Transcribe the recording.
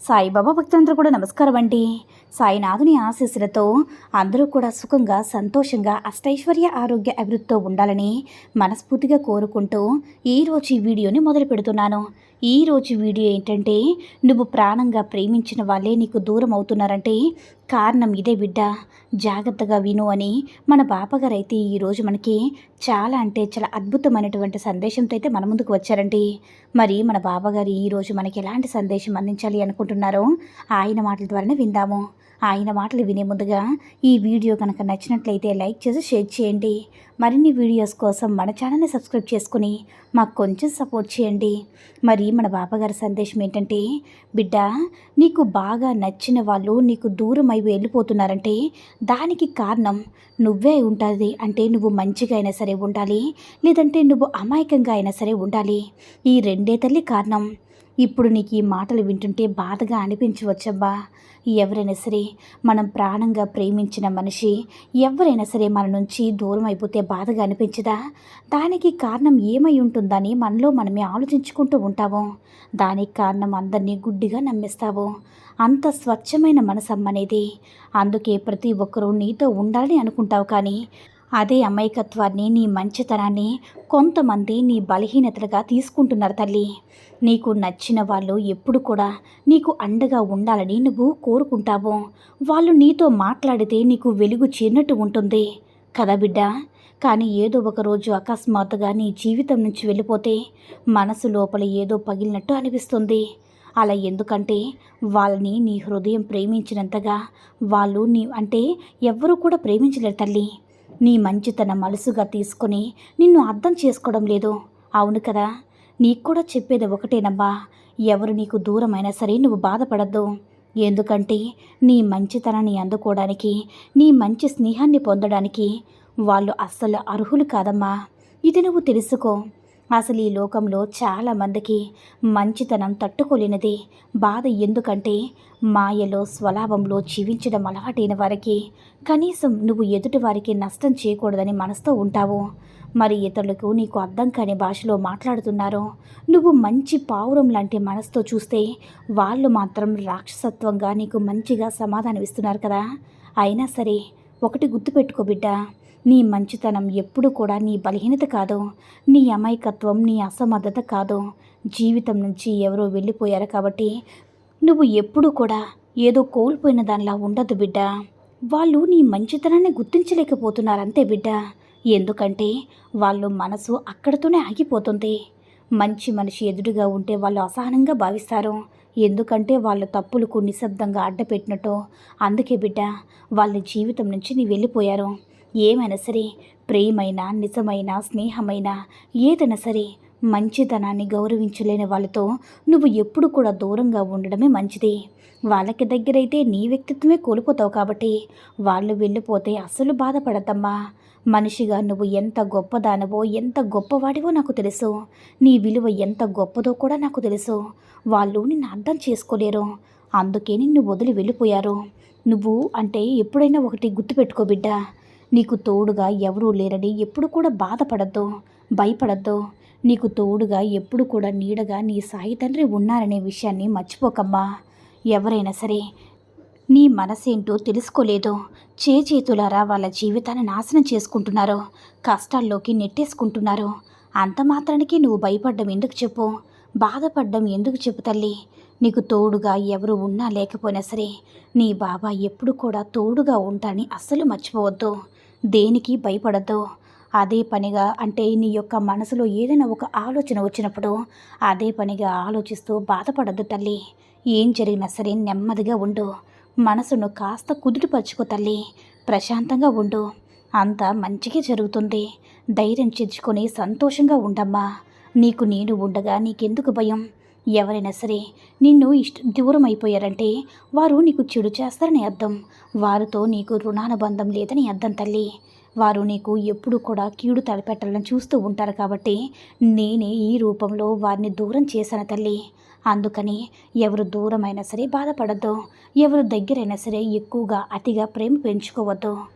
సాయిబాబా భక్తులందరూ కూడా నమస్కారం అండి. సాయినాథుని ఆశీస్సులతో అందరూ కూడా సుఖంగా సంతోషంగా అష్టైశ్వర్య ఆరోగ్య అభివృద్ధితో ఉండాలని మనస్ఫూర్తిగా కోరుకుంటూ ఈరోజు ఈ వీడియోని మొదలు పెడుతున్నాను. ఈరోజు వీడియో ఏంటంటే నువ్వు ప్రాణంగా ప్రేమించిన వాళ్ళే నీకు దూరం అవుతున్నారంటే కారణం ఇదే బిడ్డ. జాగ్రత్తగా విను అని మన బాపగారు అయితే ఈరోజు మనకి చాలా అంటే చాలా అద్భుతమైనటువంటి సందేశంతో అయితే మన ముందుకు వచ్చారండి. మరి మన బాబాగారు ఈరోజు మనకి ఎలాంటి సందేశం అందించాలి అనుకుంటున్నాను ఆయన మాటల ద్వారానే విందాము. ఆయన మాటలు వినే ముందుగా ఈ వీడియో కనుక నచ్చినట్లయితే లైక్ చేసి షేర్ చేయండి. మరిన్ని వీడియోస్ కోసం మన ఛానల్ని సబ్స్క్రైబ్ చేసుకుని మాకు కొంచెం సపోర్ట్ చేయండి. మరి మన బాబాగారి సందేశం ఏంటంటే బిడ్డ నీకు బాగా నచ్చిన వాళ్ళు నీకు దూరం అయి వెళ్ళిపోతున్నారంటే దానికి కారణం నువ్వే ఉంటుంది అంటే నువ్వు మంచిగా అయినా సరే ఉండాలి లేదంటే నువ్వు అమాయకంగా అయినా సరే ఉండాలి. ఈ రెండే తల్లి కారణం. ఇప్పుడు నీకు ఈ మాటలు వింటుంటే బాధగా అనిపించవచ్చబ్బా. ఎవరైనా సరే మనం ప్రాణంగా ప్రేమించిన మనిషి ఎవరైనా సరే మన నుంచి దూరం అయిపోతే బాధగా అనిపించదా? దానికి కారణం ఏమై ఉంటుందని మనలో మనమే ఆలోచించుకుంటూ ఉంటాము. దానికి కారణం అందరినీ గుడ్డిగా నమ్మేస్తావు. అంత స్వచ్ఛమైన మనసమ్మనేది. అందుకే ప్రతి ఒక్కరూ నీతో ఉండాలని అనుకుంటావు కానీ అదే అమాయకత్వాన్ని నీ మంచితనాన్ని కొంతమంది నీ బలహీనతలుగా తీసుకుంటున్నారు తల్లి. నీకు నచ్చిన వాళ్ళు ఎప్పుడు కూడా నీకు అండగా ఉండాలని నువ్వు కోరుకుంటావు. వాళ్ళు నీతో మాట్లాడితే నీకు వెలుగు చేరినట్టు ఉంటుంది. కదా బిడ్డ? కానీ ఏదో ఒక రోజు అకస్మాత్తుగా నీ జీవితం నుంచి వెళ్ళిపోతే మనసు లోపల ఏదో పగిలినట్టు అనిపిస్తుంది. అలా ఎందుకంటే వాళ్ళని నీ హృదయం ప్రేమించినంతగా వాళ్ళు నీ అంటే ఎవ్వరూ కూడా ప్రేమించలేరు తల్లి. నీ మంచితనం అలుసుగా తీసుకొని నిన్ను అర్థం చేసుకోవడం లేదు. అవును కదా నీకు కూడా చెప్పేది ఒకటేనమ్మా. ఎవరు నీకు దూరమైనా సరే నువ్వు బాధపడద్దు. ఎందుకంటే నీ మంచితనాన్ని అందుకోవడానికి నీ మంచి స్నేహాన్ని పొందడానికి వాళ్ళు అస్సలు అర్హులు కాదమ్మా. ఇది నువ్వు తెలుసుకో. అసలు ఈ లోకంలో చాలామందికి మంచితనం తట్టుకోలేనిది. బాధ ఎందుకంటే మాయలో స్వలాభంలో జీవించడం అలవాటైన వారికి కనీసం నువ్వు ఎదుటి వారికి నష్టం చేయకూడదని మనసుతో ఉంటావు. మరి ఇతరులకు నీకు అర్థం కాని భాషలో మాట్లాడుతున్నారు. నువ్వు మంచి పావురం లాంటి మనసుతో చూస్తే వాళ్ళు మాత్రం రాక్షసత్వంగా నీకు మంచిగా సమాధానం ఇస్తున్నారు కదా. అయినా సరే ఒకటి గుర్తుపెట్టుకో బిడ్డ. నీ మంచితనం ఎప్పుడు కూడా నీ బలహీనత కాదు. నీ అమాయకత్వం నీ అసమర్థత కాదు. జీవితం నుంచి ఎవరో వెళ్ళిపోయారు కాబట్టి నువ్వు ఎప్పుడు కూడా ఏదో కోల్పోయిన దానిలా ఉండదు బిడ్డ. వాళ్ళు నీ మంచితనాన్ని గుర్తించలేకపోతున్నారు అంతే బిడ్డ. ఎందుకంటే వాళ్ళు మనసు అక్కడతోనే ఆగిపోతుంది. మంచి మనిషి ఎదురుగా ఉంటే వాళ్ళు అసహనంగా భావిస్తారు. ఎందుకంటే వాళ్ళ తప్పులకు నిశ్శబ్దంగా అడ్డపెట్టినట్టు. అందుకే బిడ్డ వాళ్ళ జీవితం నుంచి నీ వెళ్ళిపోయారు. ఏమైనా సరే ప్రేమైన నిజమైన స్నేహమైన ఏదైనా సరే మంచితనాన్ని గౌరవించలేని వాళ్ళతో నువ్వు ఎప్పుడు కూడా దూరంగా ఉండడమే మంచిది. వాళ్ళకి దగ్గరైతే నీ వ్యక్తిత్వమే కోల్పోతావు కాబట్టి వాళ్ళు వెళ్ళిపోతే అస్సలు బాధపడద్దమ్మా. మనిషిగా నువ్వు ఎంత గొప్పదానవో ఎంత గొప్పవాడివో నాకు తెలుసు. నీ విలువ ఎంత గొప్పదో కూడా నాకు తెలుసు. వాళ్ళు నిన్ను అర్థం చేసుకోలేరు. అందుకే నిన్ను వదిలి వెళ్ళిపోయారు. నువ్వు అంటే ఎప్పుడైనా ఒకటి గుర్తుపెట్టుకో బిడ్డా. నీకు తోడుగా ఎవరూ లేరని ఎప్పుడు కూడా బాధపడద్దు భయపడద్దు. నీకు తోడుగా ఎప్పుడు కూడా నీడగా నీ సాయి తండ్రి ఉన్నారనే విషయాన్ని మర్చిపోకమ్మా. ఎవరైనా సరే నీ మనసేంటో తెలుసుకోలేదు. చేతులారా వాళ్ళ జీవితాన్ని నాశనం చేసుకుంటున్నారు. కష్టాల్లోకి నెట్టేసుకుంటున్నారు. అంత మాత్రానికి నువ్వు భయపడ్డం ఎందుకు చెప్పు? బాధపడ్డం ఎందుకు చెప్పు తల్లి? నీకు తోడుగా ఎవరు ఉన్నా లేకపోయినా సరే నీ బాబా ఎప్పుడు కూడా తోడుగా ఉంటాని అస్సలు మర్చిపోవద్దు. దేనికి భయపడద్దు. అదే పనిగా అంటే నీ యొక్క మనసులో ఏదైనా ఒక ఆలోచన వచ్చినప్పుడు అదే పనిగా ఆలోచిస్తూ బాధపడద్దు తల్లి. ఏం జరిగినా సరే నెమ్మదిగా ఉండు. మనసును కాస్త కుదుటిపరుచుకో తల్లి. ప్రశాంతంగా ఉండు. అంతా మంచిగా జరుగుతుంది. ధైర్యం తెచ్చుకొని సంతోషంగా ఉండమ్మా. నీకు నేను ఉండగా నీకెందుకు భయం? ఎవరైనా సరే నిన్ను ఇష్ట దూరం అయిపోయారంటే వారు నీకు చెడు చేస్తారని అర్థం. వారితో నీకు రుణానుబంధం లేదని అర్థం తల్లి. వారు నీకు ఎప్పుడు కూడా కీడు తలపెట్టాలని చూస్తూ ఉంటారు కాబట్టి నేనే ఈ రూపంలో వారిని దూరం చేశాను తల్లి. అందుకని ఎవరు దూరమైనా సరే బాధపడద్దు. ఎవరు దగ్గరైనా సరే ఎక్కువగా అతిగా ప్రేమ పెంచుకోవద్దు.